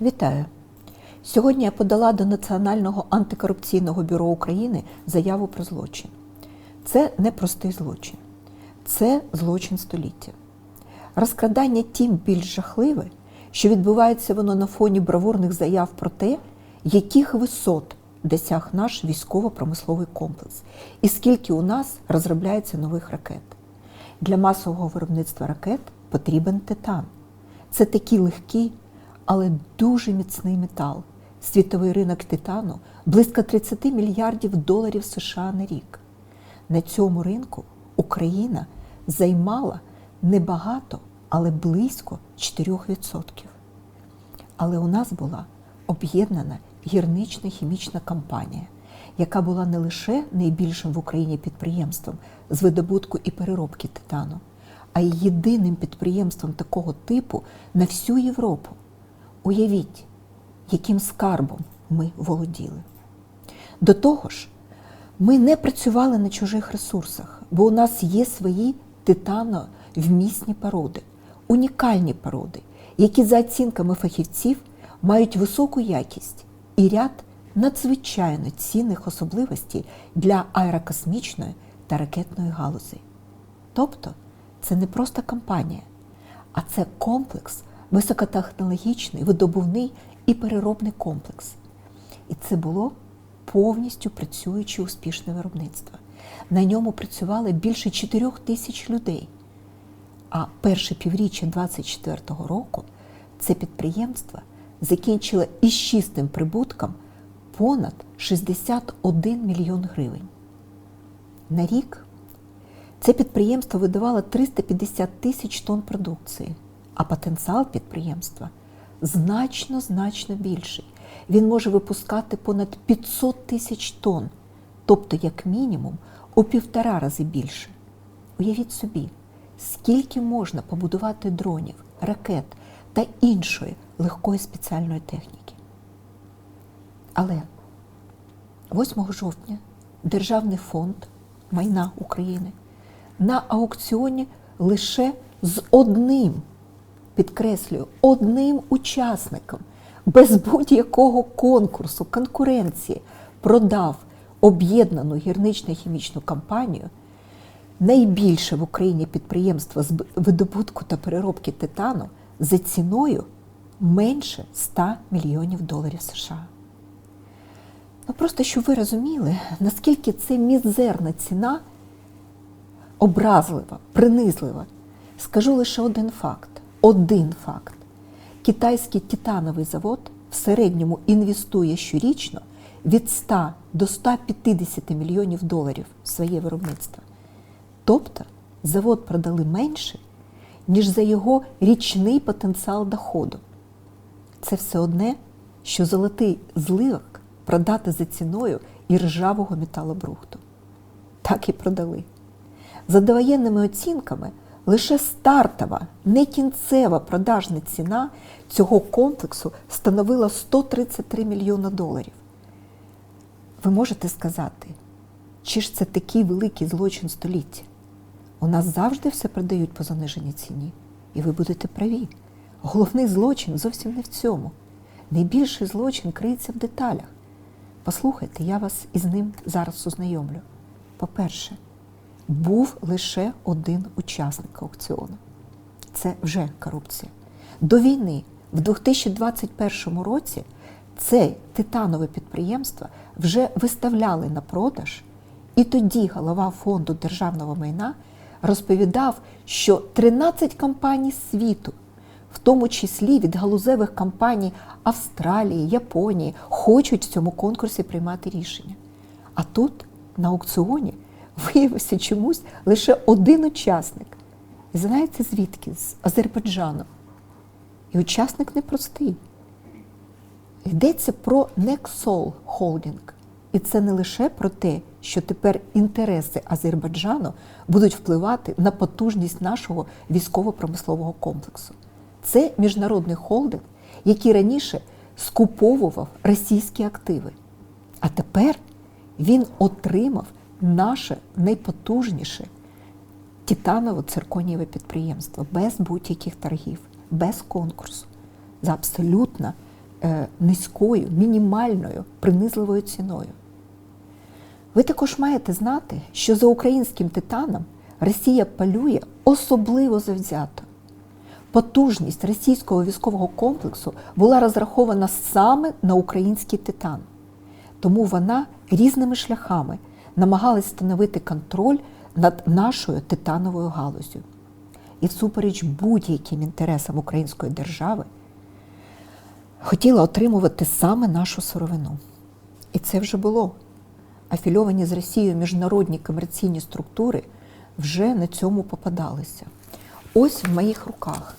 Вітаю! Сьогодні я подала до Національного антикорупційного бюро України заяву про злочин. Це не простий злочин, це злочин століття. Розкрадання тим більш жахливе, що відбувається воно на фоні бравурних заяв про те, яких висот досяг наш військово-промисловий комплекс, і скільки у нас розробляється нових ракет. Для масового виробництва ракет потрібен титан. Це такий легкий, але дуже міцний метал. Світовий ринок титану близько 30 мільярдів доларів США на рік. На цьому ринку Україна займала небагато, але близько 4%. Але у нас була об'єднана гірнична хімічна компанія, яка була не лише найбільшим в Україні підприємством з видобутку і переробки титану, а й єдиним підприємством такого типу на всю Європу. Уявіть, яким скарбом ми володіли. До того ж, ми не працювали на чужих ресурсах, бо у нас є свої титановмісні породи, унікальні породи, які за оцінками фахівців мають високу якість і ряд надзвичайно цінних особливостей для аерокосмічної та ракетної галузей. Тобто це не просто компанія, а це комплекс, високотехнологічний, видобувний і переробний комплекс. І це було повністю працююче успішне виробництво. На ньому працювало більше 4 тисяч людей. А перше півріччя 2024 року це підприємство закінчило із чистим прибутком понад 61 мільйон гривень. На рік це підприємство видавало 350 тисяч тонн продукції, а потенціал підприємства значно значно більший. Він може випускати понад 500 тисяч тонн, тобто, як мінімум, у півтора рази більше. Уявіть собі, скільки можна побудувати дронів, ракет та іншої легкої спеціальної техніки. Але 8 жовтня Державний фонд майна України на аукціоні лише з одним, підкреслюю, одним учасником, без будь-якого конкурсу, конкуренції, продав об'єднану гірнично-хімічну компанію, найбільше в Україні підприємство з видобутку та переробки титану за ціною менше 100 мільйонів доларів США. Ну просто щоб ви розуміли, наскільки це мізерна ціна образлива, принизлива. Скажу лише один факт. Один факт. Китайський титановий завод в середньому інвестує щорічно від 100 до 150 мільйонів доларів в своє виробництво. Тобто завод продали менше, ніж за його річний потенціал доходу. Це все одне, що золотий зливок продати за ціною іржавого металобрухту. Так і продали. За довоєнними оцінками, лише стартова, не кінцева продажна ціна цього комплексу становила 133 мільйони доларів. Ви можете сказати, чи ж це такий великий злочин століття? У нас завжди все продають по заниженій ціні, і ви будете праві. Головний злочин зовсім не в цьому. Найбільший злочин криється в деталях. Послухайте, я вас із ним зараз ознайомлю. По-перше, був лише один учасник аукціону. Це вже корупція. До війни, в 2021 році, це титанове підприємство вже виставляли на продаж, і тоді голова фонду державного майна розповідав, що 13 компаній світу, в тому числі від галузевих компаній Австралії, Японії, хочуть в цьому конкурсі приймати рішення. А тут на аукціоні виявився чомусь лише один учасник. І знаєте звідки? З Азербайджану. І учасник непростий. Йдеться про Nexol Holding. І це не лише про те, що тепер інтереси Азербайджану будуть впливати на потужність нашого військово-промислового комплексу. Це міжнародний холдинг, який раніше скуповував російські активи. А тепер він отримав наше найпотужніше титаново-цирконієве підприємство без будь-яких торгів, без конкурсу, за абсолютно е, низькою, мінімальною, принизливою ціною. Ви також маєте знати, що за українським титаном Росія палює особливо завзято. Потужність російського військового комплексу була розрахована саме на український титан. Тому вона різними шляхами намагалась встановити контроль над нашою титановою галузю. І всупереч будь-яким інтересам української держави хотіла отримувати саме нашу сировину. І це вже було. Афільовані з Росією міжнародні комерційні структури вже на цьому попадалися. Ось в моїх руках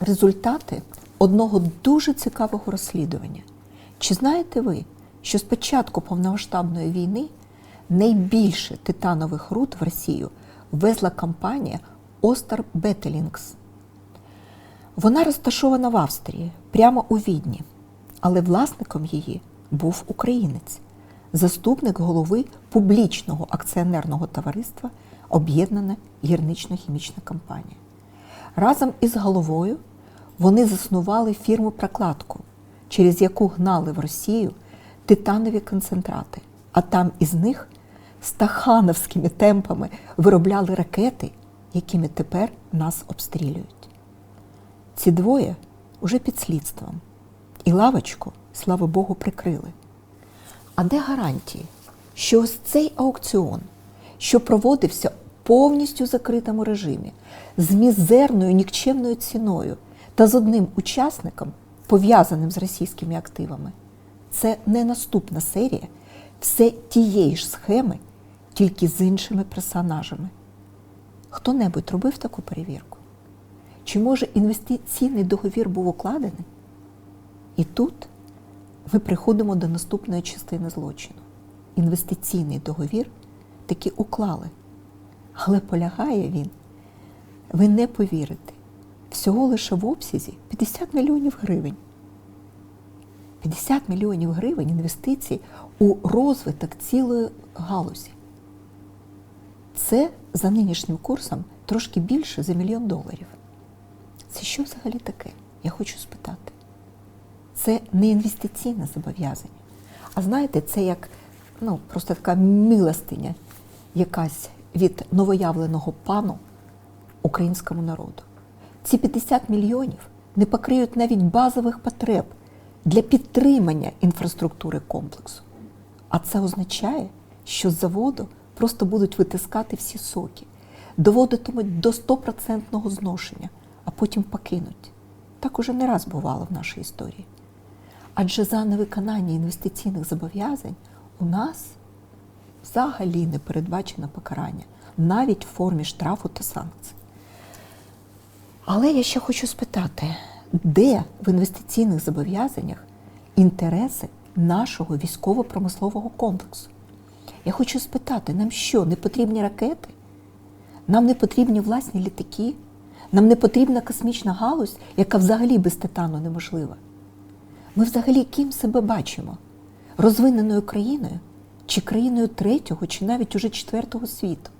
результати одного дуже цікавого розслідування. Чи знаєте ви, що з початку повномасштабної війни найбільше титанових руд в Росію везла компанія Остер Бетелінгс? Вона розташована в Австрії, прямо у Відні, але власником її був українець, заступник голови публічного акціонерного товариства Об'єднана гірнично-хімічна компанія. Разом із головою вони заснували фірму прокладку, через яку гнали в Росію титанові концентрати, а там із них стахановськими темпами виробляли ракети, якими тепер нас обстрілюють. Ці двоє уже під слідством, і лавочку, слава Богу, прикрили. А де гарантії, що ось цей аукціон, що проводився у повністю закритому режимі, з мізерною нікчемною ціною та з одним учасником, пов'язаним з російськими активами, це не наступна серія все тієї ж схеми, тільки з іншими персонажами. Хто-небудь робив таку перевірку? Чи може інвестиційний договір був укладений? І тут ми приходимо до наступної частини злочину. Інвестиційний договір таки уклали. Але полягає він, ви не повірите, всього лише в обсязі 50 мільйонів гривень. 50 мільйонів гривень інвестицій у розвиток цілої галузі. Це за нинішнім курсом трошки більше за мільйон доларів. Це що взагалі таке? Я хочу спитати. Це не інвестиційне зобов'язання. А знаєте, це як ну, просто така милостиня якась від новоявленого пану українському народу. Ці 50 мільйонів не покриють навіть базових потреб для підтримання інфраструктури комплексу. А це означає, що з заводу просто будуть витискати всі соки, доводитимуть до 100% зношення, а потім покинуть. Так уже не раз бувало в нашій історії. Адже за невиконання інвестиційних зобов'язань у нас взагалі не передбачено покарання, навіть в формі штрафу та санкцій. Але я ще хочу спитати, де в інвестиційних зобов'язаннях інтереси нашого військово-промислового комплексу? Я хочу спитати, нам що, не потрібні ракети? Нам не потрібні власні літаки? Нам не потрібна космічна галузь, яка взагалі без титану неможлива. Ми взагалі ким себе бачимо? Розвиненою країною чи країною третього, чи навіть уже четвертого світу?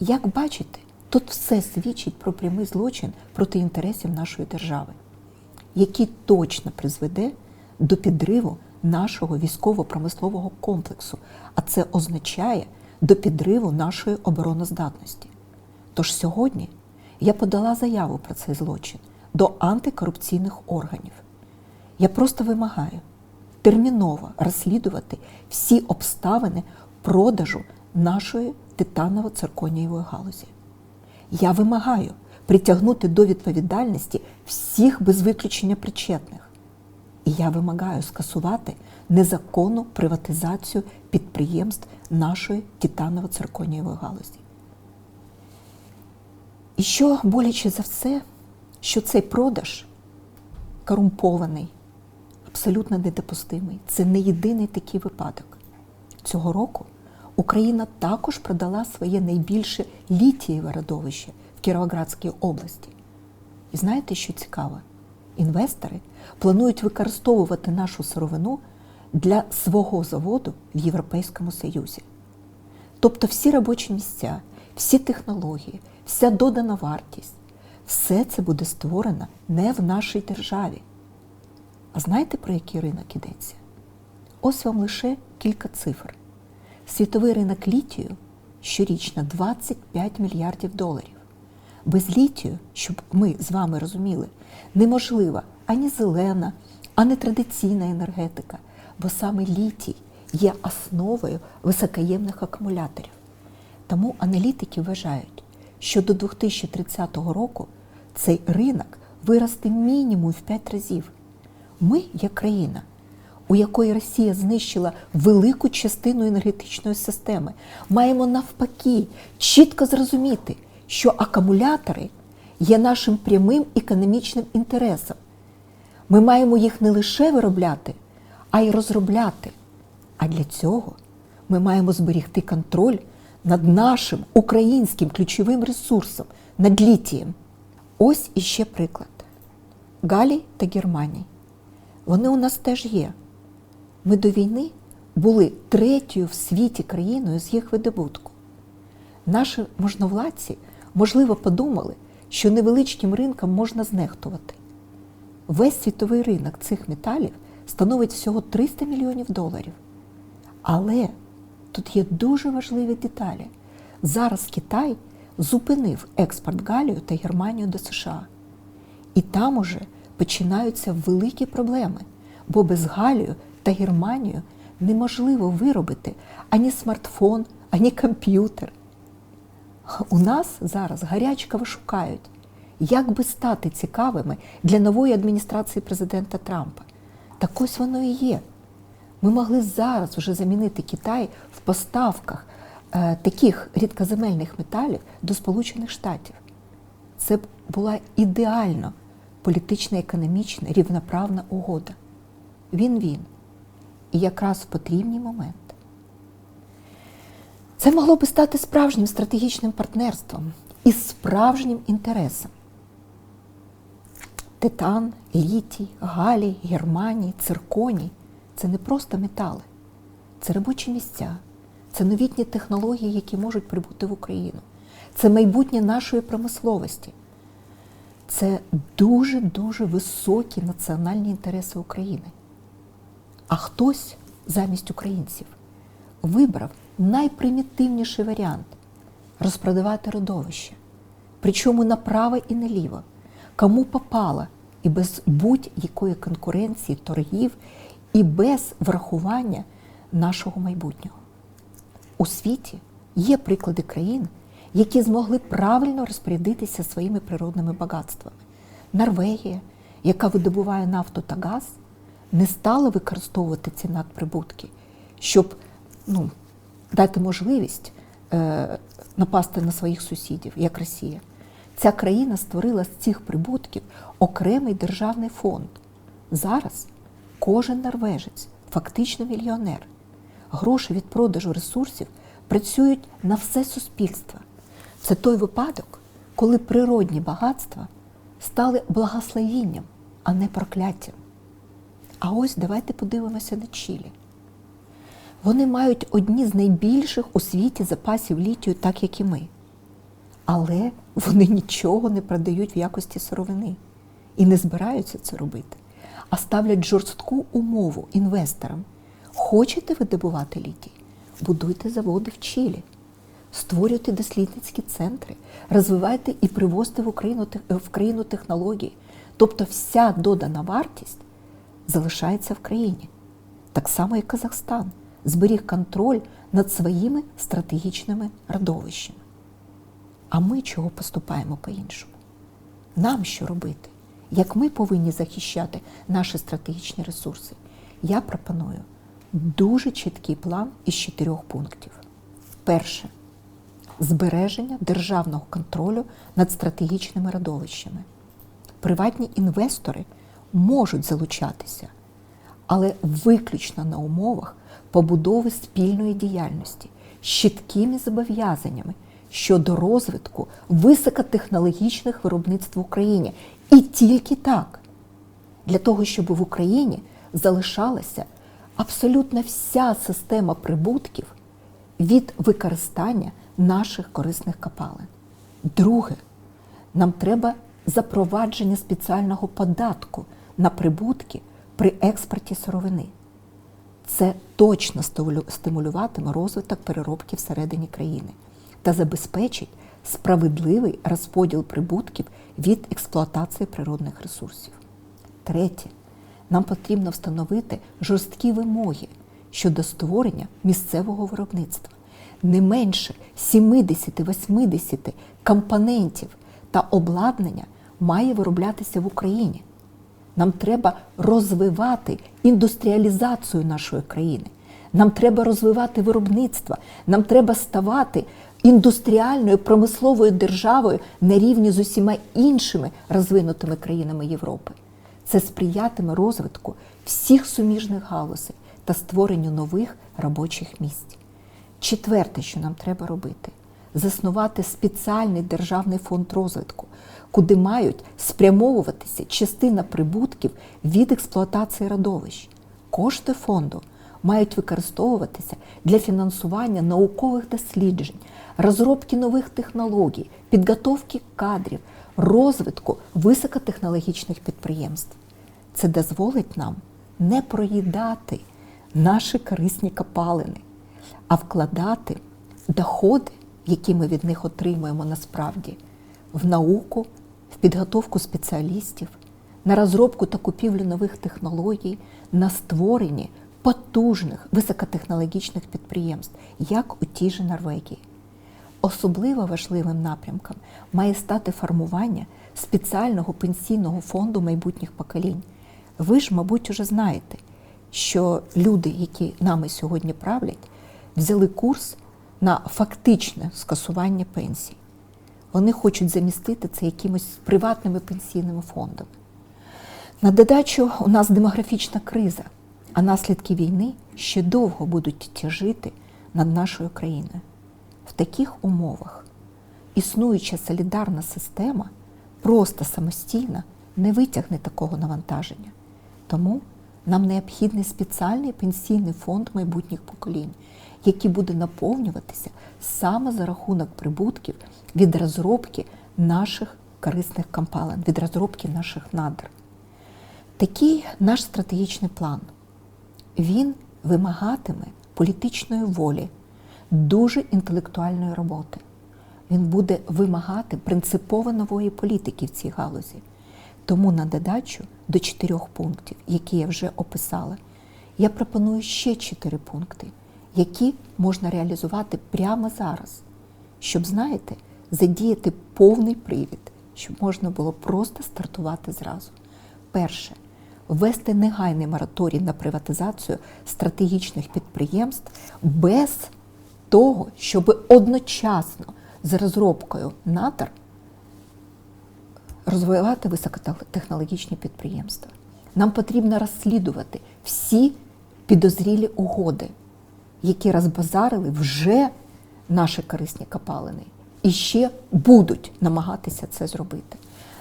Як бачите, тут все свідчить про прямий злочин проти інтересів нашої держави, який точно призведе до підриву нашого військово-промислового комплексу, а це означає до підриву нашої обороноздатності. Тож сьогодні я подала заяву про цей злочин до антикорупційних органів. Я просто вимагаю терміново розслідувати всі обставини продажу нашої титаново-цирконієвої галузі. Я вимагаю притягнути до відповідальності всіх без виключення причетних. І я вимагаю скасувати незаконну приватизацію підприємств нашої титаново-цирконієвої галузі. І що боляче за все, що цей продаж корумпований, абсолютно недопустимий. Це не єдиний такий випадок. Цього року Україна також продала своє найбільше літієве родовище в Кіровоградській області. І знаєте, що цікаво? Інвестори планують використовувати нашу сировину для свого заводу в Європейському Союзі. Тобто всі робочі місця, всі технології, вся додана вартість, все це буде створено не в нашій державі, А знаєте, про який ринок йдеться? Ось вам лише кілька цифр. Світовий ринок літію щорічно 25 мільярдів доларів. Без літію, щоб ми з вами розуміли, неможлива ані зелена, ані традиційна енергетика, бо саме літій є основою високоємних акумуляторів. Тому аналітики вважають, що до 2030 року цей ринок виросте мінімум в 5 разів. Ми, як країна, у якої Росія знищила велику частину енергетичної системи, маємо навпаки чітко зрозуміти, що акумулятори є нашим прямим економічним інтересом. Ми маємо їх не лише виробляти, а й розробляти. А для цього ми маємо зберігти контроль над нашим українським ключовим ресурсом, над літієм. Ось іще приклад: Галій та Германії. Вони у нас теж є. Ми до війни були третьою в світі країною з їх видобутку. Наші можновладці, можливо, подумали, що невеличким ринком можна знехтувати. Весь світовий ринок цих металів становить всього 300 мільйонів доларів. Але тут є дуже важливі деталі. Зараз Китай зупинив експорт Галію та Германію до США. І там уже починаються великі проблеми, бо без Галію та Германію неможливо виробити ані смартфон, ані комп'ютер. У нас зараз гарячково шукають, як би стати цікавими для нової адміністрації президента Трампа. Так ось воно і є. Ми могли зараз вже замінити Китай в поставках е, таких рідкоземельних металів до Сполучених Штатів. Це була ідеально політична, економічна, рівноправна угода. Він-він. І якраз в потрібний момент. Це могло би стати справжнім стратегічним партнерством і справжнім інтересом. Титан, літій, галій, германій, цирконій це не просто метали, це робочі місця, це новітні технології, які можуть прибути в Україну. Це майбутнє нашої промисловості. Це дуже-дуже високі національні інтереси України. А хтось замість українців вибрав найпримітивніший варіант розпродавати родовище. Причому направо і наліво, кому попало, і без будь-якої конкуренції, торгів, і без врахування нашого майбутнього. У світі є приклади країн, які змогли правильно розпорядитися своїми природними багатствами. Норвегія, яка видобуває нафту та газ, не стала використовувати ці надприбутки, щоб ну, дати можливість е, напасти на своїх сусідів, як Росія. Ця країна створила з цих прибутків окремий державний фонд. Зараз кожен норвежець фактично мільйонер. Гроші від продажу ресурсів працюють на все суспільство. Це той випадок, коли природні багатства стали благословінням, а не прокляттям. А ось давайте подивимося на Чилі. Вони мають одні з найбільших у світі запасів літію, так як і ми. Але вони нічого не продають в якості сировини і не збираються це робити, а ставлять жорстку умову інвесторам. Хочете видобувати літій? Будуйте заводи в Чилі, створюйте дослідницькі центри, розвивайте і привозьте в Україну, в країну технології. Тобто вся додана вартість залишається в країні. Так само, як Казахстан зберіг контроль над своїми стратегічними родовищами. А ми чого поступаємо по-іншому? Нам що робити? Як ми повинні захищати наші стратегічні ресурси? Я пропоную дуже чіткий план із чотирьох пунктів. Перше збереження державного контролю над стратегічними родовищами. Приватні інвестори можуть залучатися, але виключно на умовах побудови спільної діяльності з чіткими зобов'язаннями щодо розвитку високотехнологічних виробництв в Україні. І тільки так, для того, щоб в Україні залишалася абсолютно вся система прибутків від використання наших корисних копалин. Друге, нам треба запровадження спеціального податку на прибутки при експорті сировини. Це точно стимулюватиме розвиток переробки всередині країни та забезпечить справедливий розподіл прибутків від експлуатації природних ресурсів. Третє, нам потрібно встановити жорсткі вимоги щодо створення місцевого виробництва. Не менше 70-80 компонентів та обладнання має вироблятися в Україні. Нам треба розвивати індустріалізацію нашої країни. Нам треба розвивати виробництво. Нам треба ставати індустріальною промисловою державою на рівні з усіма іншими розвинутими країнами Європи. Це сприятиме розвитку всіх суміжних галузей та створенню нових робочих місць. Четверте, що нам треба робити, заснувати спеціальний державний фонд розвитку, куди мають спрямовуватися частина прибутків від експлуатації родовищ. Кошти фонду мають використовуватися для фінансування наукових досліджень, розробки нових технологій, підготовки кадрів, розвитку високотехнологічних підприємств. Це дозволить нам не проїдати наші корисні копалини, а вкладати доходи, які ми від них отримуємо насправді, в науку, в підготовку спеціалістів, на розробку та купівлю нових технологій, на створенні потужних високотехнологічних підприємств, як у тій же Норвегії. Особливо важливим напрямком має стати формування спеціального пенсійного фонду майбутніх поколінь. Ви ж, мабуть, уже знаєте, що люди, які нами сьогодні правлять, взяли курс на фактичне скасування пенсій. Вони хочуть замістити це якимось приватними пенсійними фондами. На додачу у нас демографічна криза, а наслідки війни ще довго будуть тяжити над нашою країною. В таких умовах існуюча солідарна система просто самостійно не витягне такого навантаження. Тому нам необхідний спеціальний пенсійний фонд майбутніх поколінь, який буде наповнюватися саме за рахунок прибутків від розробки наших корисних компалин, від розробки наших надр. Такий наш стратегічний план. Він вимагатиме політичної волі, дуже інтелектуальної роботи. Він буде вимагати принципово нової політики в цій галузі. Тому на додачу до чотирьох пунктів, які я вже описала, я пропоную ще чотири пункти, які можна реалізувати прямо зараз, щоб, знаєте, задіяти повний привід, щоб можна було просто стартувати зразу. Перше ввести негайний мораторій на приватизацію стратегічних підприємств без того, щоб одночасно з розробкою надр розвивати високотехнологічні підприємства. Нам потрібно розслідувати всі підозрілі угоди, які розбазарили вже наші корисні копалини, і ще будуть намагатися це зробити.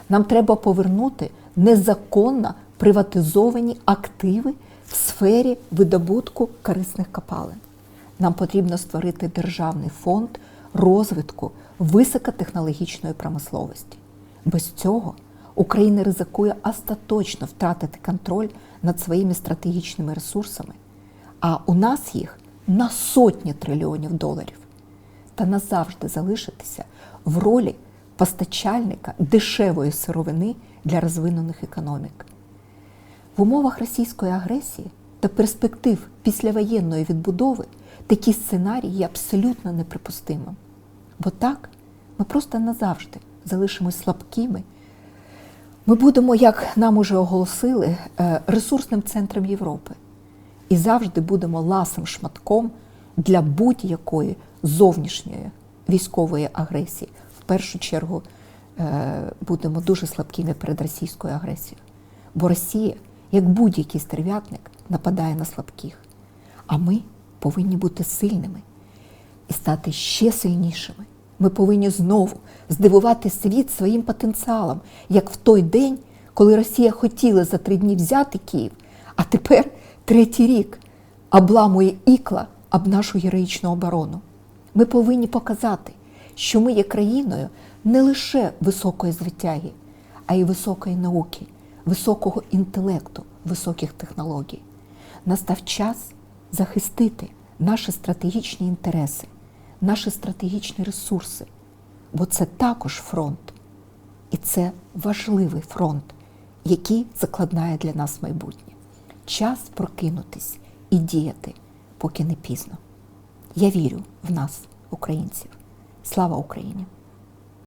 Нам треба повернути незаконно приватизовані активи в сфері видобутку корисних копалин. Нам потрібно створити державний фонд розвитку високотехнологічної промисловості. Без цього Україна ризикує остаточно втратити контроль над своїми стратегічними ресурсами, а у нас їх на сотні трильйонів доларів, та назавжди залишитися в ролі постачальника дешевої сировини для розвинених економік. В умовах російської агресії та перспектив післявоєнної відбудови такі сценарії є абсолютно неприпустимим. Бо так ми просто назавжди залишимось слабкими. Ми будемо, як нам уже оголосили, е, ресурсним центром Європи і завжди будемо ласим шматком для будь-якої зовнішньої військової агресії. В першу чергу е, будемо дуже слабкими перед російською агресією. Бо Росія, як будь-який стерв'ятник, нападає на слабких. А ми повинні бути сильними і стати ще сильнішими. Ми повинні знову здивувати світ своїм потенціалом, як в той день, коли Росія хотіла за три дні взяти Київ, а тепер третій рік обламує ікла об нашу героїчну оборону. Ми повинні показати, що ми є країною не лише високої звитяги, а й високої науки, високого інтелекту, високих технологій. Настав час захистити наші стратегічні інтереси, наші стратегічні ресурси, бо це також фронт. І це важливий фронт, який закладає для нас майбутнє. Час прокинутись і діяти, поки не пізно. Я вірю в нас, українців. Слава Україні!